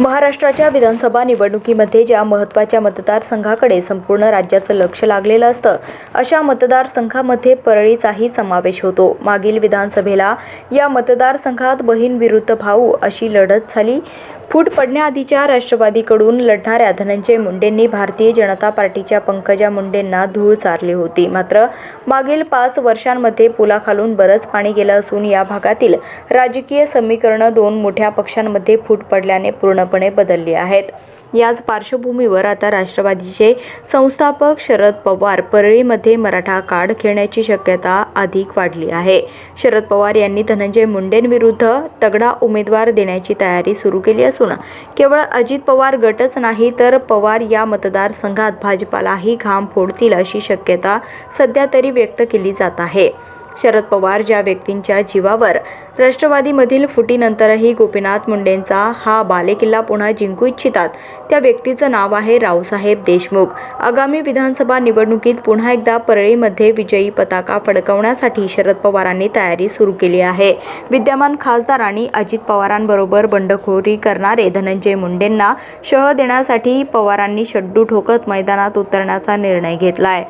महाराष्ट्राच्या विधानसभा निवडणुकीमध्ये ज्या महत्त्वाच्या मतदारसंघाकडे संपूर्ण राज्याचं लक्ष लागलेलं असतं अशा मतदारसंघामध्ये परळीचाही समावेश होतो. मागील विधानसभेला या मतदारसंघात बहीण विरुद्ध भाऊ अशी लढत झाली. फूट पडण्याआधीच्या राष्ट्रवादीकडून लढणाऱ्या धनंजय मुंडेंनी भारतीय जनता पार्टीच्या पंकजा मुंडेंना धूळ चारली होती. मात्र मागील पाच वर्षांमध्ये पुलाखालून बरंच पाणी गेलं असून या भागातील राजकीय समीकरणं दोन मोठ्या पक्षांमध्ये फूट पडल्याने पूर्णपणे बदलली आहेत. याच पार्श्वभूमीवर आता राष्ट्रवादीचे संस्थापक शरद पवार परळीमध्ये मराठा कार्ड खेळण्याची शक्यता अधिक वाढली आहे. शरद पवार यांनी धनंजय मुंडेंविरुद्ध तगडा उमेदवार देण्याची तयारी सुरू केली असून केवळ अजित पवार गटच नाही तर पवार या मतदारसंघात भाजपालाही घाम फोडतील अशी शक्यता सध्या तरी व्यक्त केली जात आहे. शरद पवार ज्या व्यक्तींच्या जीवावर राष्ट्रवादीमधील फुटीनंतरही गोपीनाथ मुंडेंचा हा बालेकिल्ला पुन्हा जिंकू इच्छितात त्या व्यक्तीचं नाव आहे रावसाहेब देशमुख. आगामी विधानसभा निवडणुकीत पुन्हा एकदा परळीमध्ये विजयी पताका फडकवण्यासाठी शरद पवारांनी तयारी सुरू केली आहे. विद्यमान खासदार आणि अजित पवारांबरोबर बंडखोरी करणारे धनंजय मुंडेंना शह देण्यासाठी पवारांनी शड्डू ठोकत मैदानात उतरण्याचा निर्णय घेतलाय.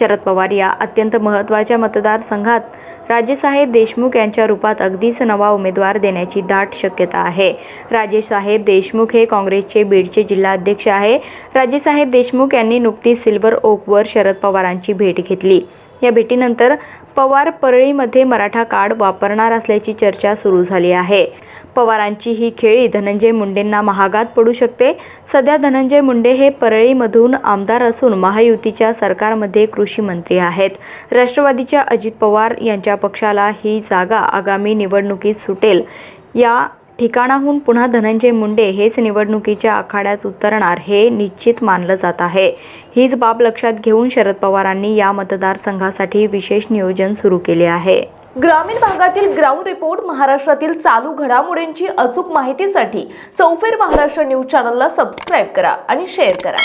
शरद पवार या अत्यंत महत्त्वाच्या मतदारसंघात राजेसाहेब देशमुख यांच्या रूपात अगदीच नवा उमेदवार देण्याची दाट शक्यता आहे. राजेसाहेब देशमुख हे काँग्रेसचे बीडचे जिल्हाध्यक्ष आहे. राजेसाहेब देशमुख यांनी नुकतीच सिल्वर ओकवर शरद पवारांची भेट घेतली. या भेटीनंतर पवार परळीमध्ये मराठा कार्ड वापरणार असल्याची चर्चा सुरू झाली आहे. पवारांची ही खेळी धनंजय मुंडेंना महागात पडू शकते. सध्या धनंजय मुंडे हे परळीमधून आमदार असून महायुतीच्या सरकारमध्ये कृषी मंत्री आहेत. राष्ट्रवादीच्या अजित पवार यांच्या पक्षाला ही जागा आगामी निवडणुकीत सुटेल या ठिकाणाहून पुन्हा धनंजय मुंडे हेच निवडणुकीच्या आखाड्यात उतरणार हे निश्चित मानलं जात आहे. हीच बाब लक्षात घेऊन शरद पवारांनी या मतदारसंघासाठी विशेष नियोजन सुरू केले आहे. ग्रामीण भागातील ग्राउंड रिपोर्ट महाराष्ट्रातील चालू घडामोडींची अचूक माहितीसाठी चौफेर महाराष्ट्र न्यूज चॅनलला सबस्क्राईब करा आणि शेअर करा.